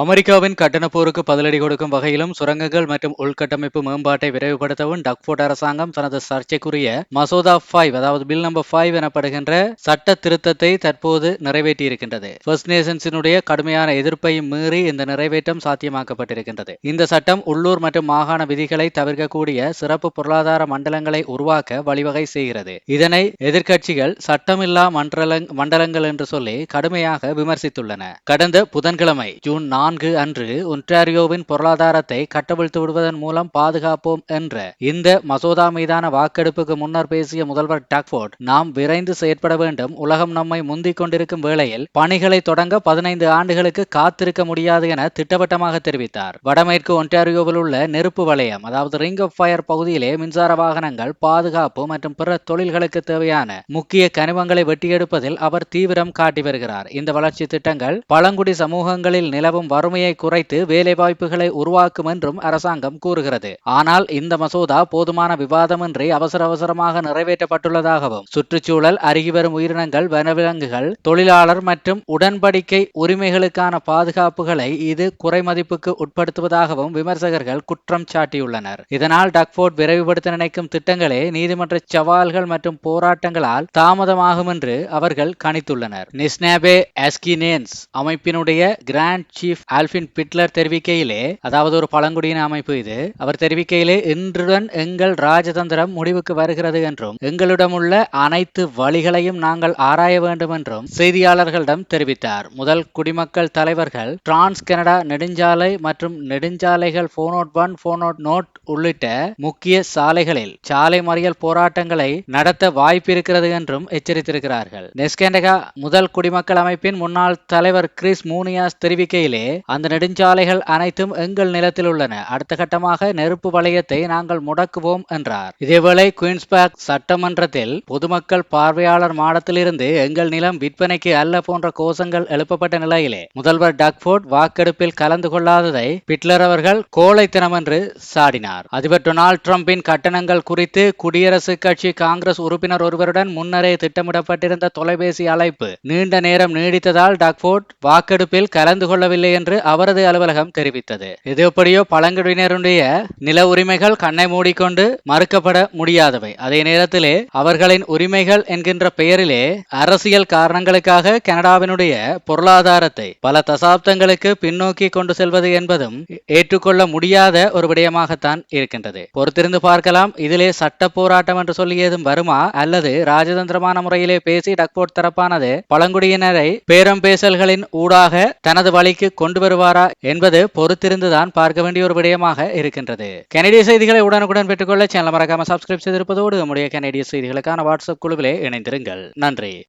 அமெரிக்காவின் கட்டணப் போருக்கு பதிலடி கொடுக்கும் வகையிலும் சுரங்கங்கள் மற்றும் உள்கட்டமைப்பு மேம்பாட்டை விரைவுபடுத்தவும் டக்ஃபோர்ட் அரசாங்கம் தனது சர்ச்சைக்குரிய மசோதா ஃபைவ் அதாவது பில் நம்பர் ஃபைவ் எனப்படுகின்ற சட்ட திருத்தத்தை தற்போது நிறைவேற்றியிருக்கின்றது. ஃபர்ஸ்ட் நேஷன்ஸினுடைய கடுமையான எதிர்ப்பையும் மீறி இந்த நிறைவேற்றம் சாத்தியமாக்கப்பட்டிருக்கின்றது. இந்த சட்டம் உள்ளூர் மற்றும் மாகாண விதிகளை தவிர்க்கக்கூடிய சிறப்பு பொருளாதார மண்டலங்களை உருவாக்க வழிவகை செய்கிறது. இதனை எதிர்க்கட்சிகள் சட்டமில்லா மண்டலங் மண்டலங்கள் என்று சொல்லி கடுமையாக விமர்சித்துள்ளன. கடந்த புதன்கிழமை ஜூன் நான்கு நான்கு அன்று ஒன்டாரியோவின் பொருளாதாரத்தை கட்டவிழ்த்து விடுவதன் மூலம் பாதுகாப்போம் என்ற இந்த மசோதா மீதான வாக்கெடுப்புக்கு முன்னர் பேசிய முதல்வர் டாக்ஃபோர்ட் நாம் விரைந்து செயற்பட வேண்டும். உலகம் நம்மை முந்திக் கொண்டிருக்கும் வேளையில் பணிகளை தொடங்க பதினைந்து ஆண்டுகளுக்கு காத்திருக்க முடியாது என திட்டவட்டமாக தெரிவித்தார். வடமேற்கு ஒன்டாரியோவில் உள்ள நெருப்பு வளையம் அதாவது ரிங் ஆஃப் ஃபயர் பகுதியிலே மின்சார வாகனங்கள் பாதுகாப்பு மற்றும் பிற தொழில்களுக்கு தேவையான முக்கிய கனிமங்களை வெட்டியெடுப்பதில் அவர் தீவிரம் காட்டி வருகிறார். இந்த வளர்ச்சி திட்டங்கள் பழங்குடி சமூகங்களில் நிலவும் வறுமையை குறைத்து வேலைவாய்ப்புகளை உருவாக்கும் என்றும் அரசாங்கம் கூறுகிறது. ஆனால் இந்த மசோதா போதுமான விவாதமின்றி அவசர அவசரமாக நிறைவேற்றப்பட்டுள்ளதாகவும் சுற்றுச்சூழல் அருகி வரும் உயிரினங்கள் வனவிலங்குகள் தொழிலாளர் மற்றும் உடன்படிக்கை உரிமைகளுக்கான பாதுகாப்புகளை இது குறைமதிப்புக்கு உட்படுத்துவதாகவும் விமர்சகர்கள் குற்றம் சாட்டியுள்ளனர். இதனால் டக்ஃபோர்ட் விரைவுபடுத்த நினைக்கும் திட்டங்களே நீதிமன்ற சவால்கள் மற்றும் போராட்டங்களால் தாமதமாகும் என்று அவர்கள் கணித்துள்ளனர். நிஸ்னாபே அஸ்கினேன்ஸ் அமைப்பினுடைய கிராண்ட் சீஃப் ஆல்பின் பிட்லர் தெரிவிக்கையிலே அதாவது ஒரு பழங்குடியின அமைப்பு இது அவர் தெரிவிக்கையிலே இன்றுடன் எங்கள் ராஜதந்திரம் முடிவுக்கு வருகிறது என்றும் எங்களிடமுள்ள அனைத்து வழிகளையும் நாங்கள் ஆராய வேண்டும் என்றும் செய்தியாளர்களிடம் தெரிவித்தார். முதல் குடிமக்கள் தலைவர்கள் டிரான்ஸ் கனடா நெடுஞ்சாலை மற்றும் நெடுஞ்சாலைகள் போனோட் ஒன் போனோட் நோட் உள்ளிட்ட முக்கிய சாலைகளில் சாலை மறியல் போராட்டங்களை நடத்த வாய்ப்பிருக்கிறது என்றும் எச்சரித்திருக்கிறார்கள். நெஸ்கெண்டகா முதல் குடிமக்கள் அமைப்பின் முன்னாள் தலைவர் கிறிஸ் மூனியாஸ் தெரிவிக்கையிலே அந்த நெடுஞ்சாலைகள் அனைத்தும் எங்கள் நிலத்தில் உள்ளன. அடுத்த கட்டமாக நெருப்பு வளையத்தை நாங்கள் முடக்குவோம் என்றார். இதேவேளை குயின்ஸ்பேக் சட்டமன்றத்தில் பொதுமக்கள் பார்வையாளர் மாடத்திலிருந்து எங்கள் நிலம் விற்பனைக்கு அல்ல போன்ற கோஷங்கள் எழுப்பப்பட்ட நிலையிலே முதல்வர் டக்ஃபோர்ட் வாக்கெடுப்பில் கலந்து கொள்ளாததை பிட்லர் அவர்கள் கோழைத்தனம் என்று சாடினார். அதிபர் டொனால்ட் ட்ரம்பின் கட்டணங்கள் குறித்து குடியரசுக் கட்சி காங்கிரஸ் உறுப்பினர் ஒருவருடன் முன்னரே திட்டமிடப்பட்டிருந்த தொலைபேசி அழைப்பு நீண்ட நேரம் நீடித்ததால் டக்ஃபோர்ட் வாக்கெடுப்பில் கலந்து கொள்ளவில்லை என்று அவரது அலுவலகம் தெரிவித்தது. இது எப்படியோ பழங்குடியினருடைய நில உரிமைகள் கண்ணை மூடிக்கொண்டு மறுக்கப்பட முடியாதவை. அதே நேரத்திலே அவர்களின் உரிமைகள் என்கின்ற பெயரிலே அரசியல் காரணங்களுக்காக கனடாவினுடைய பொருளாதாரத்தை பல தசாப்தங்களுக்கு பின்னோக்கி கொண்டு செல்வது என்பதும் ஏற்றுக்கொள்ள முடியாத ஒரு விடயமாகத்தான் இருக்கின்றது. பொறுத்திருந்து பார்க்கலாம் இதிலே சட்ட போராட்டம் என்று சொல்லி ஏதும் வருமா? அல்லது ராஜதந்திரமான முறையிலே பேசி டக்போர்ட் தரப்பானது பழங்குடியினரை பேரம் பேசல்களின் ஊடாக தனது வழிக்கு கொண்டு வருவாரா என்பது பொறுத்திருந்துதான் பார்க்க வேண்டிய ஒரு விடயமாக இருக்கின்றது. கனடிய செய்திகளை உடனுக்குடன் பெற்றுக்கொள்ள சேனல் மறக்காம சப்ஸ்கிரைப் செய்திருப்பதோடு நம்முடைய கனடிய செய்திகளுக்கான வாட்ஸ்அப் குழுவிலே இணைந்திருங்கள். நன்றி.